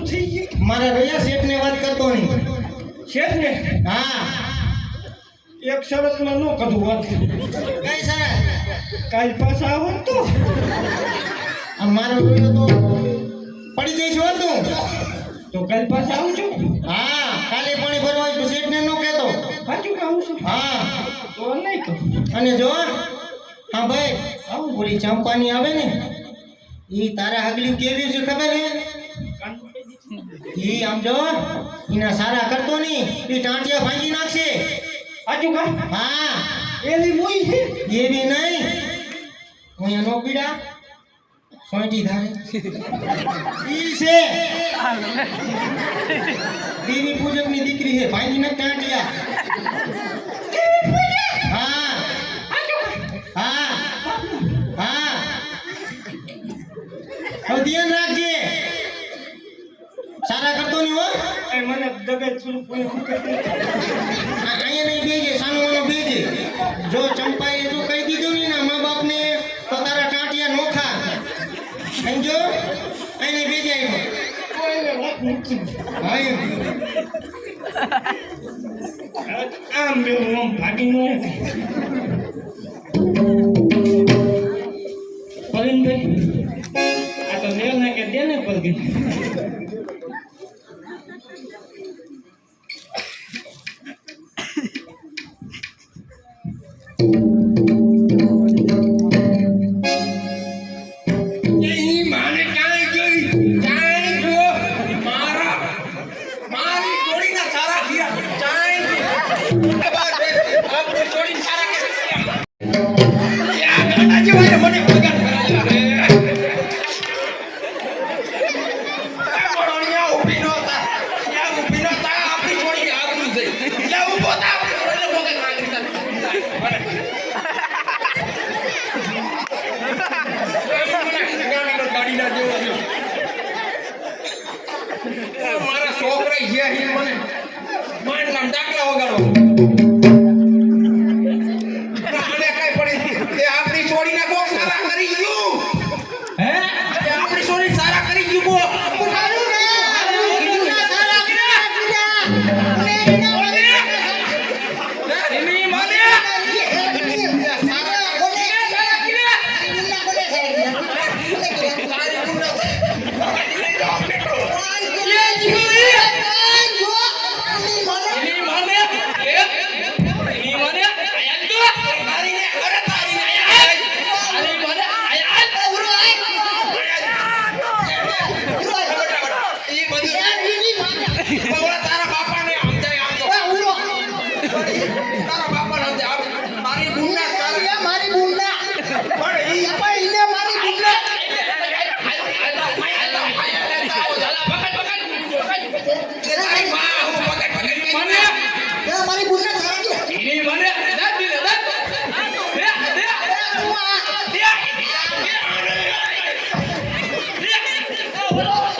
શું થઈ ગયું મારા રહ્યા શેઠ ને વાત કરતો નહીં શેઠ ને હા. એક શરતમાં ન કરું વાત કઈ સર? કાલ પાછા આવો તો. મારો રોયો તો પડી જઈશ હો તું તો કાલ પાછા આવું છું? હા કાલે પાણી ભરવા તો શેઠ ને ન કહેતો. સાચું કે આવું છું? હા. તો નહીં અને જો હા ભાઈ આવું બોલી. ચંપાની આવે ને. એ તારા હગલી કેવી છે ખબર હે? ઈ આમ જો એના સારા કરતો નહીં ઈ ટાંટિયા ભાંગી નાખશે. સાચું કા? હા. એલી મોઈ છે એવી નહીં. હું એનો પીડા. સોંટી ધારે. ઈ છે. દેવી પૂજકની દીકરી છે ભાંગી નાખ ટાંટિયા. હા. હા. હા. હવે ધ્યાન રાખજે. સારા કરતો નહીં હોય એ મને દગે છું કોઈ અહીંયા નહીં બેજે સાનો મને બેજે જો. ચંપાએ જો કહી દીધું ને ના મા બાપને તો તારા ટાંટિયા નોખા સમજો? અહીં બેજે આવ્યો. આમ બે હું ભાગી ન ডাকলাও গেল। મારા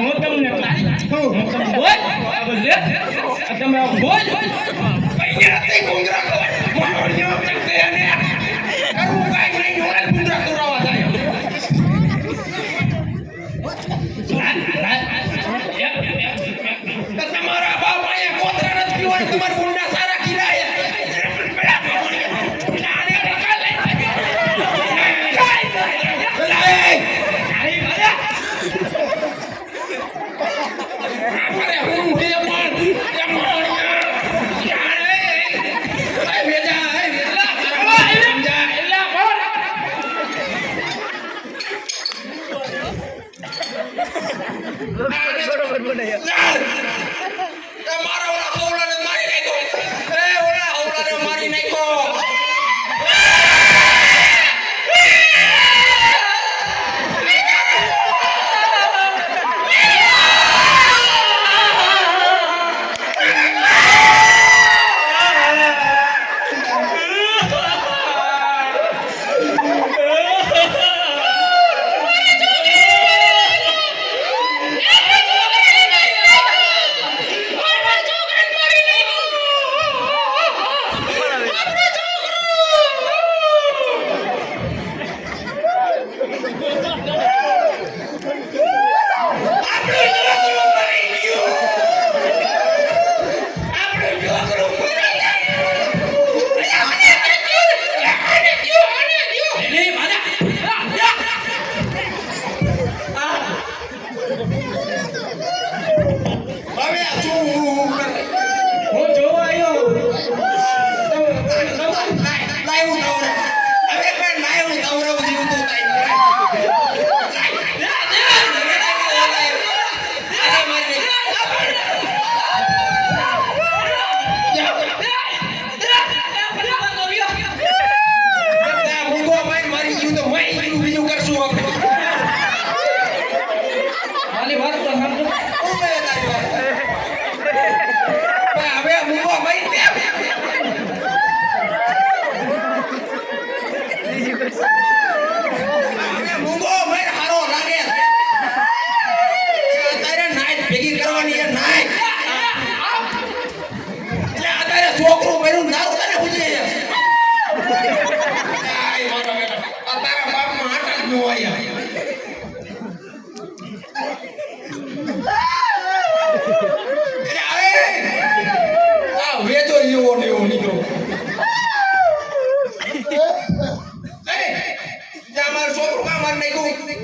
હું તમને કહું હું તમને બોલ તમે બોલ કઈ નથી કોંગ્રેસ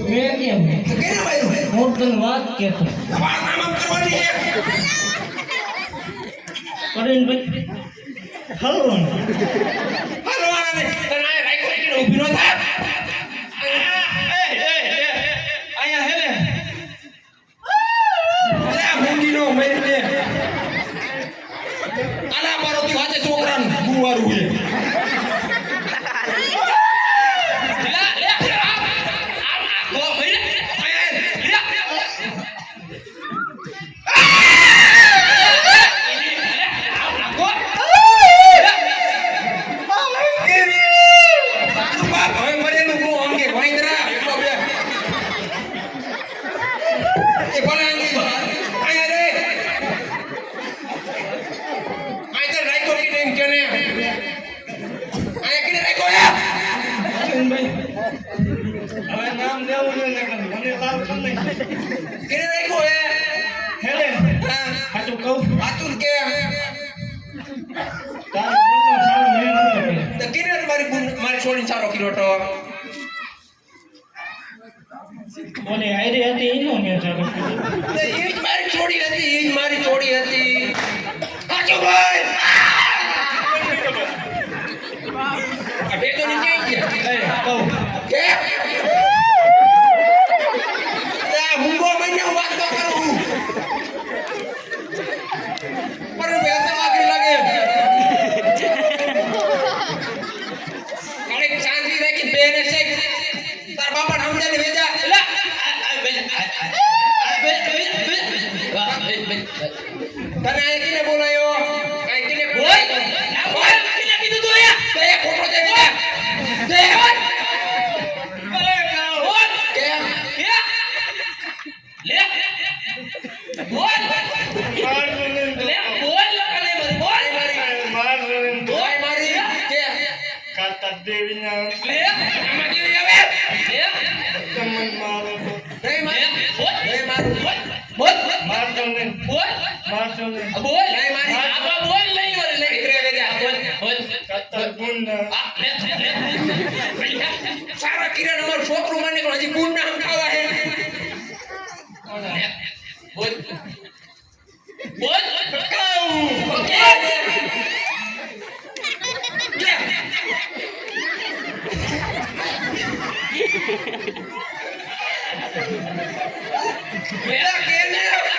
મે કેમ હું તને કે તો તમારું નામ કરવાની છે છોડી ચાલો કિલોટો. ઓલે આયરી હતી એનું ને ચાલો. એ જ મારી છોડી હતી એ જ મારી છોડી હતી. કાચો ભાઈ! અઢે તો નીચે ગયા? કે આપડાને વેચા એલા તને કીને બોલો બોલ નહીં મારું બોલ બોલ મારતો નહીં બોલ મારતો નહીં બોલ નહીં મારી છોકરું મને હજી ગુણ નામ ખાવા હે બોલ કહું ઓકે લે મેરા કેને હવે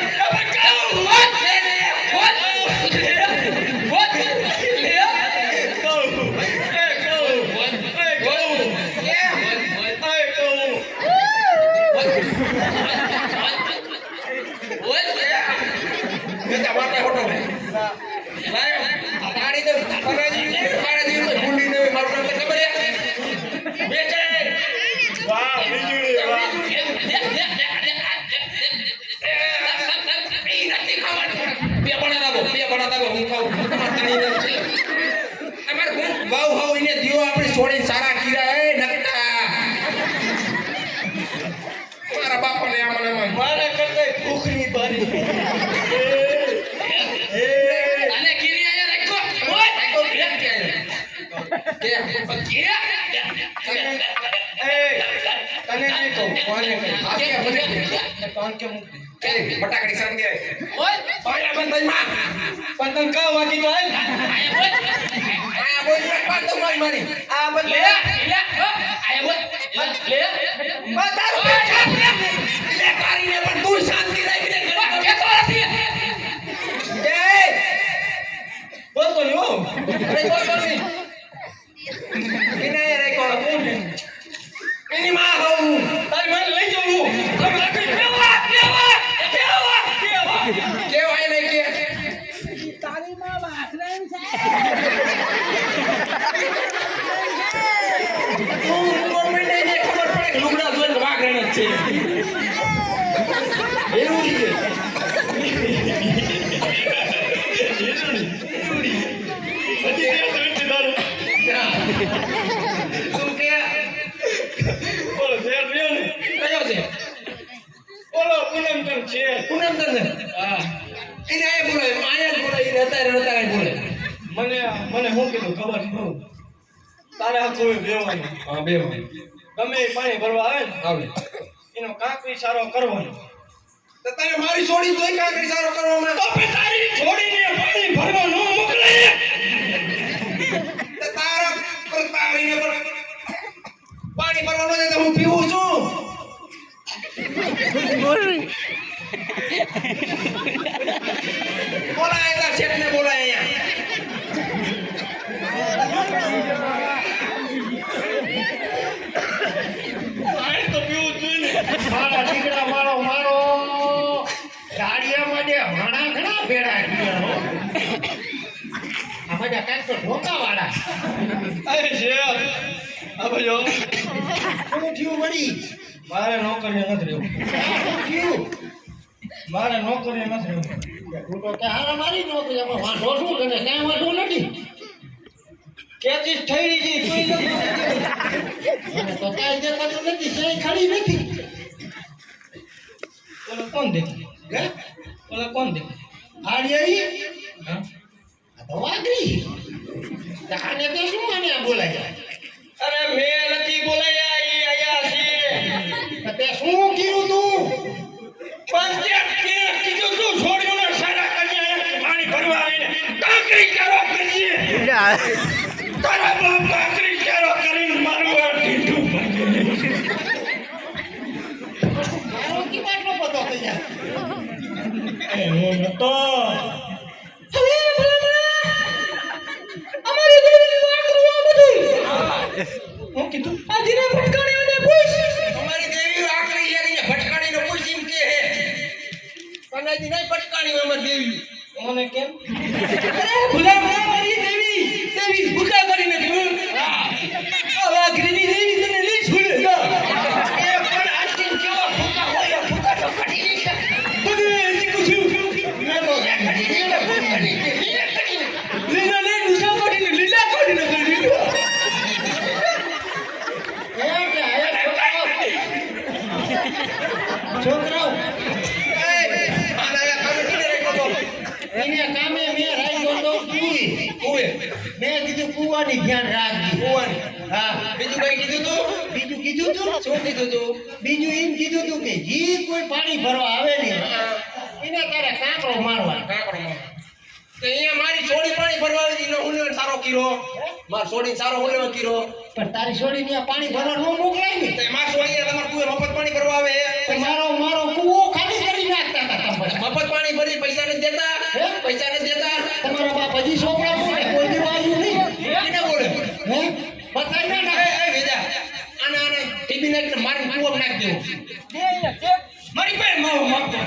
કહું બોલ કેને બોલ બોલ લે કહું એ કહું બોલ એ કહું કે એ કહું બેટા વાટે હોટો લાય આ પાણી તો પરાજી ને પાણી તો ગુંડી ને મારું નામ તો ખબર હે બેચે વાહ વીજળી વાહ બે બના દાબો બે બના દાબો હું ખાઉં તમાર તણી ને તમાર હું વાવ વાવ એને દિયો આપણે છોડીને સારા કીરા એ નકટા. મારા બાપાને આમને આમાં. મારા કરતા ભૂખની બારી. અને કીરી આયા રાખો ઓય રાખો કે કે કે કે તને નહીં કહું કોને કહું? આ કે મને કાન કે મૂક દે. કે બટાકડી સામ ઓય ઓય બંધમાં પણ તને વાગી તો. આયા? લે લે લે લે કોઈ બેવાનું હા બે ગમે પાણી ભરવા આવે ને આવે. એનો કાંકરી સારો કરવાનો. તો તારે મારી છોડી તોય કાંકરી સારો કરવામાં તો તારી છોડીને પાણી ભરવા ન મોકલે. તો તારા પર તારીને પર પાણી ભરવાનો છે તો હું પીવું છું તાર શેઠને બોલાય અહીંયા પાણી તો પીવું જ જોઈએ ને મારા દીકરા મારો મારો ગાડિયા માટે હાણા ઘણા ભેળા ગયા હો ઢોકાવાળા. અરે શેર બાજુ શું થયું વળી? મારે નોકરીએ નથી રહેવું થયું? મારે નોકરીએ નથી રહેવું તું તો કે હારા મારી નોકરી, આમાં વાંધો શું? તને કાંઈ વાંધો નથી. કેચીસ થઈ ગઈ તું તો કાંઈ દેખાતું નથી, ક્યાંય ખડી નથી. ઓલો કોણ દેખાય હે? ઓલો કોણ દેખે હાડિયા ઈ? હા તો. આને તો શું આને બોલાય અરે મેં નથી બોલાયા એ આયા છે. તો શું કીધું તું? પંચાયત કે કીધું તું છોડ્યો ને સારા કન્યા પાણી ભરવા આવીને કાંકરી કરો કરીએ તારા બાપ કાંકરી કરો કરીને મારું આ ઢીંઢું મારો કી બાટલો થઈ જાય એ હું નતો. કીધું શું કીધું તું? બીજું એમ કીધું તું કે જે કોઈ પાણી ભરવા આવે ને એને તારે કાંકરો મારવા કાંકરો મારવા તો અહીંયા મારી છોડી પાણી ભરવા આવી હતી, એનો સારો કીરો માર છોડી સારો હું કીરો પણ તારી છોડી ને પાણી ભરવા ન મોકલાય ને. તો માર છોડી તમારે કુએ મફત પાણી ભરવા આવે? તો મારો મારો કૂવો ખાલી કરી નાખતા હતા મફત પાણી ભરી પૈસા નથી દેતા? પૈસા નથી દેતા? તમારા બાપ હજી છોકરા બોલે કોઈ દી વાગ્યું નહીં એને બોલે હે બતાય ના એ ના એ વેદા આને નાખીને મારીને કૂવામાં નાખી મારી પાસે માવો માગતો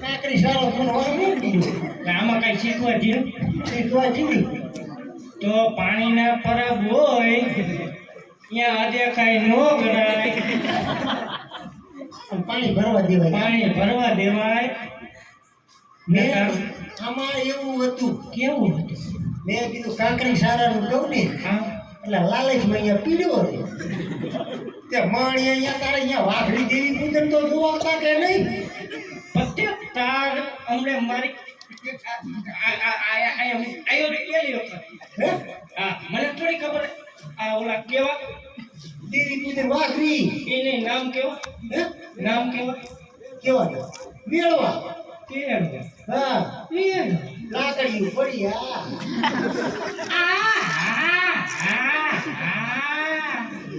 કાકરી સારો ફોન હોય નહીં બીજું આમાં કઈ શીખવા જેવું તો પાણીના પરબ હોય ત્યાં અદેખાય નો ગણાય. પાણી ભરવા દેવાય. પાણી ભરવા દેવાય. મેં આમાં એવું હતું. કેવું હતું? મેં કીધું કાંકરી સારાનું કહું ને એટલે લાલચમાં અહીંયા પીડ્યો રે તે માણી અહીંયા તારે અહીંયા વાઘડી દેવી પૂજન તો જોવાતા કે નહીં? તાર અમને મારી મને થોડી ખબર આ ઓલા કેવા દેવી પૂજન વાઘડી એને નામ કેવા નામ કેવા કેવા? મેળવા હા કેમ પડી આ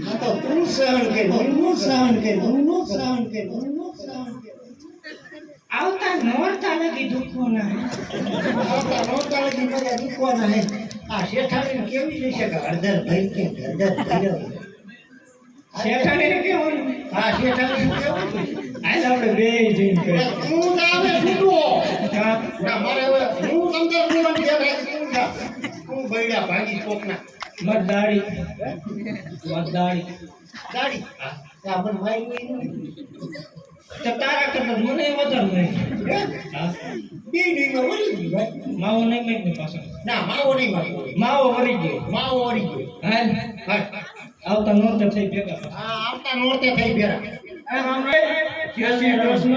આ તો તું સહન હું નો સહન હું નો સહન હું નો સહન કર આવતા નોરતા લગી દુખો ના આવતા નહોતા લગી બધા દુખવાના હે. આ શેઠાણી કેવી જશે કે હળદર ભાઈ કે હળદર કેવું હા શેઠાણી કેવું આજ આપણે બે જઈને કરીએ. તું તો આવે છૂટવો ના મારે હવે હું અંદર રાખી તું બૈડા ભાગી કોકના. આવતા નોરતે થઈ ગયા આવતા નોરતે થઈ ગયા. આ હમણે કૃષ્ણ